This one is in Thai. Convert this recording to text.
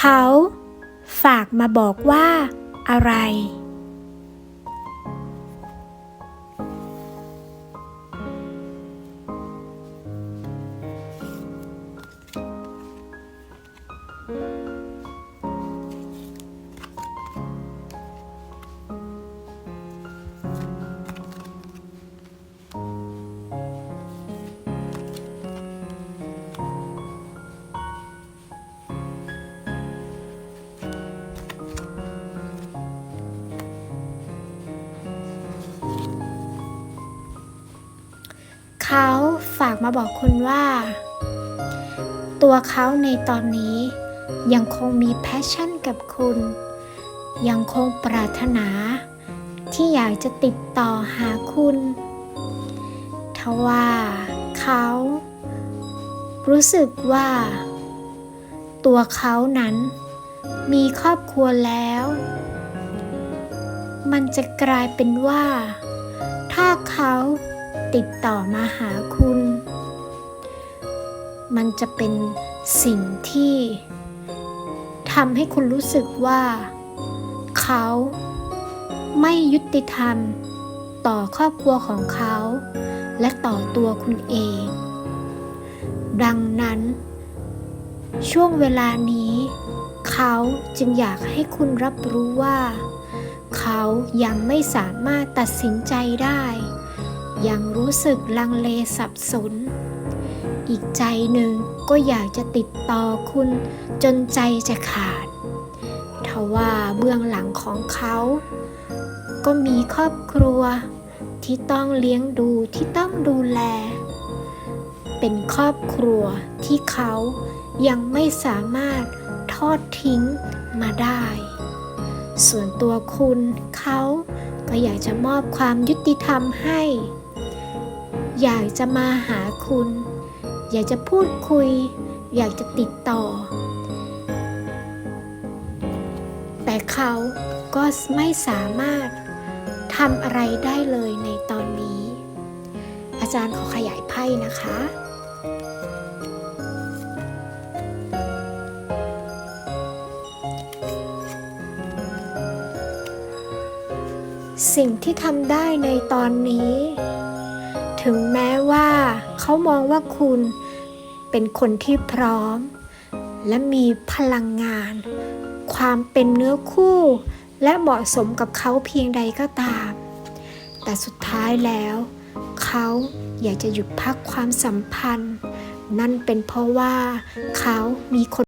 เขา ฝากมาบอกว่าอะไร เขาฝากมาบอกคุณว่า ตัวเขาในตอนนี้ ยังคงมีแพชชั่นกับคุณ ยังคงปรารถนา ที่อยากจะติดต่อหาคุณทว่าเขารู้สึกว่า ตัวเขานั้นมีครอบครัวแล้ว มันจะกลายเป็นว่าถ้าเขา ติดต่อมาหาคุณ มันจะเป็นสิ่งที่ทำให้คุณรู้สึกว่า เขาไม่ยุติธรรมต่อครอบครัวของเขา และต่อตัวคุณเอง ดังนั้น ช่วงเวลานี้ เขาจึงอยากให้คุณรับรู้ว่า เขายังไม่สามารถตัดสินใจได้ ยังรู้สึกลังเลสับสน อีกใจหนึ่งก็อยากจะติดต่อคุณจนใจจะขาดทว่าเบื้องหลังของเขา ก็มีครอบครัวที่ต้องเลี้ยงดูที่ต้องดูแล เป็นครอบครัวที่เขายังไม่สามารถทอดทิ้งมาได้ ส่วนตัวคุณเขาก็อยากจะมอบความยุติธรรมให้ อยากจะมาหาคุณ อยากจะพูดคุย อยากจะติดต่อ แต่เขาก็ไม่สามารถทำอะไรได้เลยในตอนนี้ อาจารย์ขอขยายไพ่นะคะ สิ่งที่ทำได้ในตอนนี้ ถึงแม้ว่าเขามองว่าคุณเป็นคนที่พร้อม และมีพลังงาน ความเป็นเนื้อคู่ และเหมาะสมกับเขาเพียงใดก็ตาม แต่สุดท้ายแล้ว เขาอยากจะหยุดพักความสัมพันธ์ นั่นเป็นเพราะว่าเขามีคน